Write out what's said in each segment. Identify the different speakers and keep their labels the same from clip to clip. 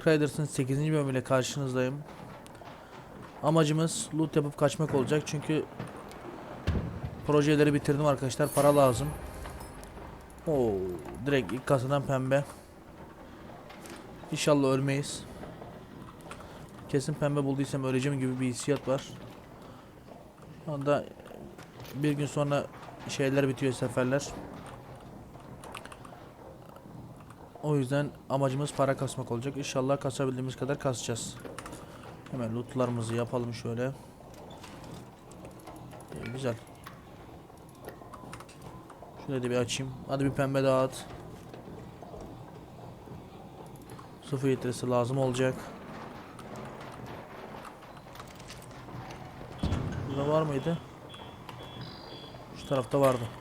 Speaker 1: Dark Riders'ın 8. bölümüyle karşınızdayım. Amacımız loot yapıp kaçmak olacak çünkü projeleri bitirdim arkadaşlar. Para lazım. Oo, direkt ilk kasadan pembe. İnşallah ölmeyiz. Kesin pembe bulduysam öleceğim gibi bir hissiyat var. Şu anda bir gün sonra şeyler bitiyor seferler. O yüzden amacımız para kasmak olacak. İnşallah kasabildiğimiz kadar kasacağız. Hemen lootlarımızı yapalım şöyle. İyi, güzel. Şurayı da bir açayım. Hadi bir pembe daha at. Sıfır lazım olacak. Burada var mıydı? Şu tarafta vardı.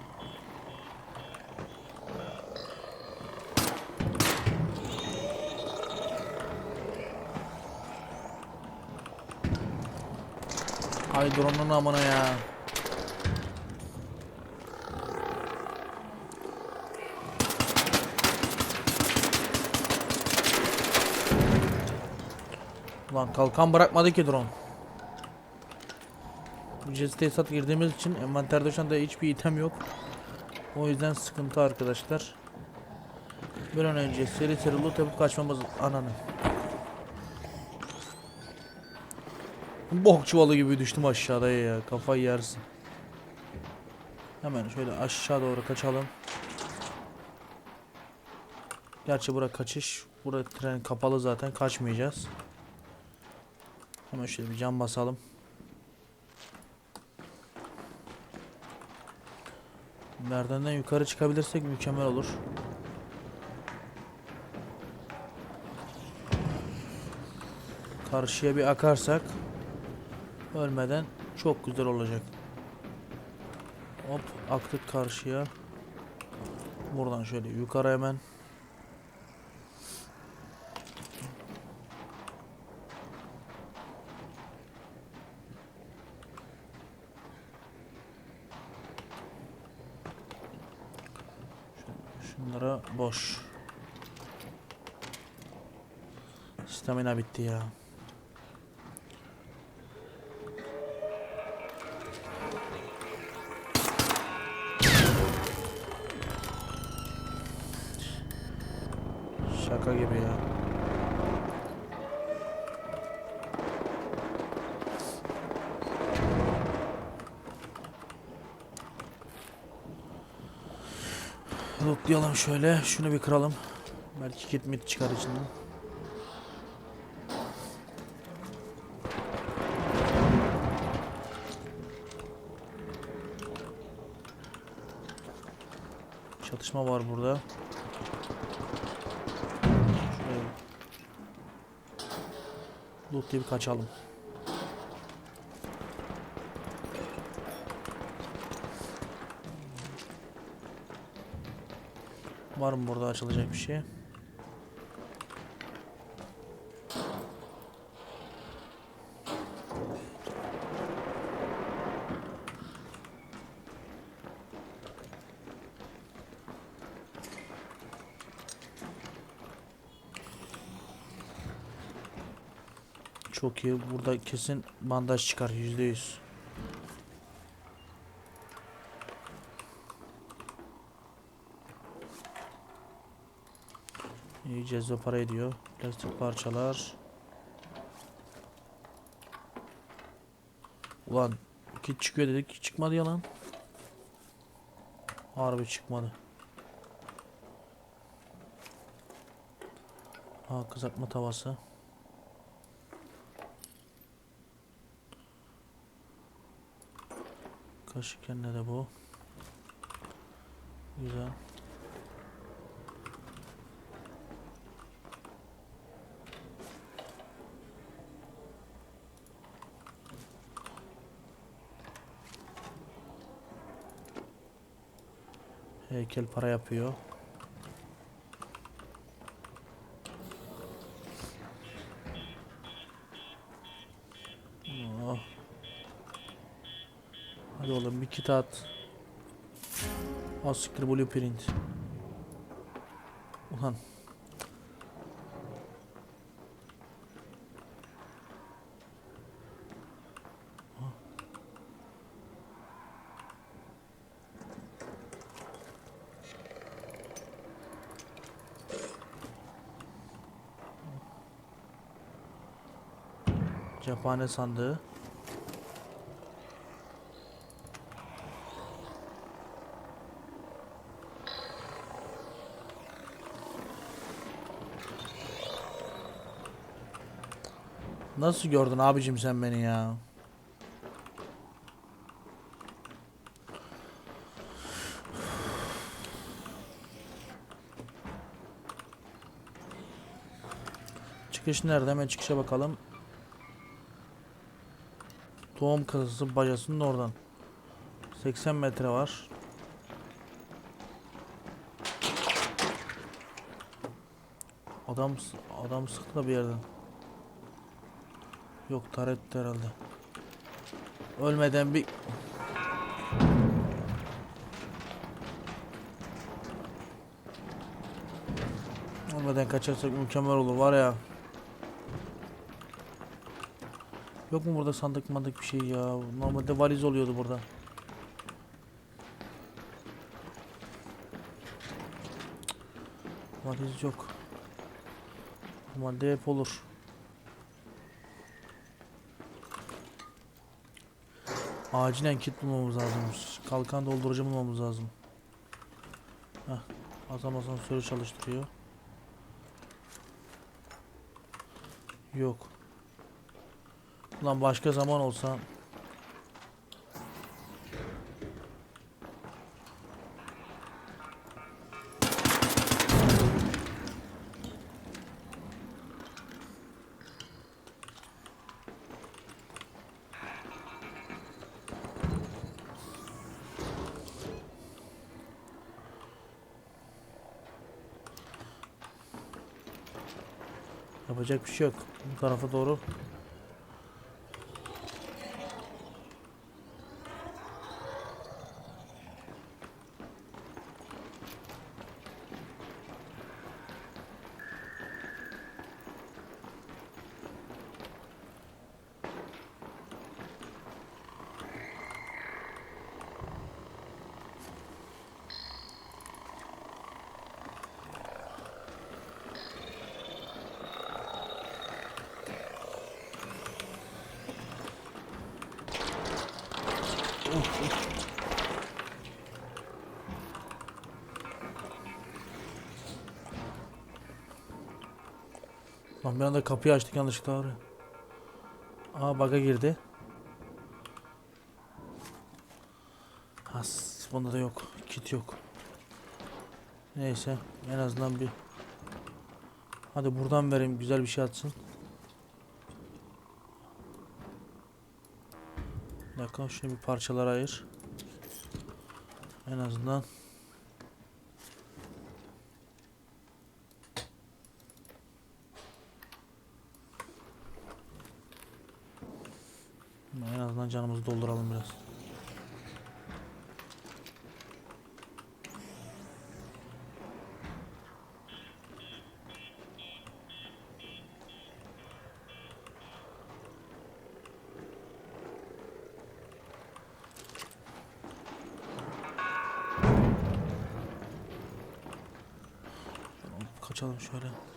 Speaker 1: Ay drone'un amına ya. Lan kalkan bırakmadı ki drone. Ücretsiz tesisat girdiğimiz için envanterde şu anda hiçbir item yok. O yüzden sıkıntı arkadaşlar. Bir an önce seri seri loot yapıp kaçmamız ananı. Bok çuvalı gibi düştüm aşağıda ya. Kafayı yersin. Hemen şöyle aşağı doğru kaçalım. Gerçi bura kaçış. Bura tren kapalı zaten. Kaçmayacağız. Hemen şöyle bir cam basalım. Merdivenden yukarı çıkabilirsek mükemmel olur. Karşıya bir akarsak ölmeden çok güzel olacak. Hop aktık karşıya. Buradan şöyle yukarı hemen. Şunlara boş. Stamina bitti ya. Gibi ya. Lootlayalım şöyle. Şunu bir kıralım. Belki kit çıkar içinden. Çatışma var burada. Lootlayıp kaçalım. Var mı burada açılacak bir şey? Çok iyi. Burada kesin bandaj çıkar yüzde yüz. İyi cezve para ediyor. Plastik parçalar. Ulan kit çıkıyor dedik. Çıkmadı ya lan. Harbi çıkmadı. Ha kızartma tavası. Ne de bu. Güzel. Heykel para yapıyor. Hadi oğlum bir kit at. Asiktir blueprint. Ulan. Cephane sandığı. Nasıl gördün abicim sen beni ya? Çıkış nerede? Hemen çıkışa bakalım. Tohum kasası bacasının oradan. 80 metre var. Adam adam sıktı da bir yerden. Yok taret herhalde. Ölmeden bir Ölmeden kaçarsak mükemmel olur var ya. Yok mu burada sandık mandık bir şey ya? Normalde valiz oluyordu burada. Valiz yok. Normalde hep olur. Acilen kit bulmamız lazım. Kalkan doldurucu bulmamız lazım. Heh. Azam asansörü çalıştırıyor. Yok. Ulan başka zaman olsa yapacak bir şey yok. Bu tarafa doğru bir anda kapıyı açtık yanlışlıkla oraya. Aa baga girdi. Has bunda da yok. Kit yok. Neyse en azından bir Hadi buradan vereyim güzel bir şey atsın. Bir dakika şunu bir parçalara ayır. En azından En azından canımızı dolduralım biraz. Kaçalım şöyle.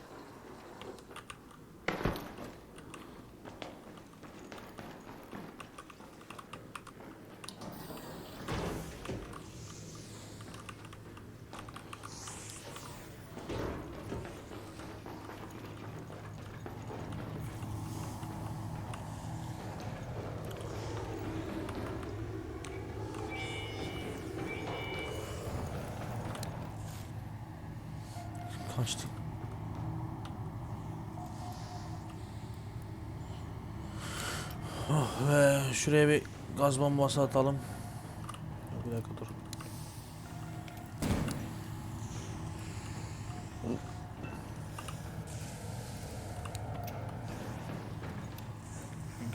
Speaker 1: Kaçtık. Oh ve şuraya bir gaz bombası atalım. Bir dakika dur.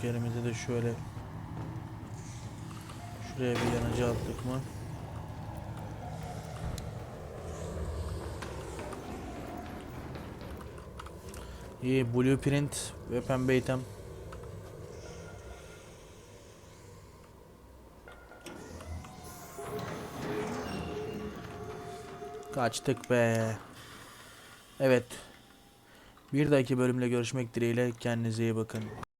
Speaker 1: Gerimize de şöyle şuraya bir yanıcı attık mı? İyi blueprint ve pembe item. Kaçtık be. Evet. Bir dahaki bölümle görüşmek dileğiyle kendinize iyi bakın.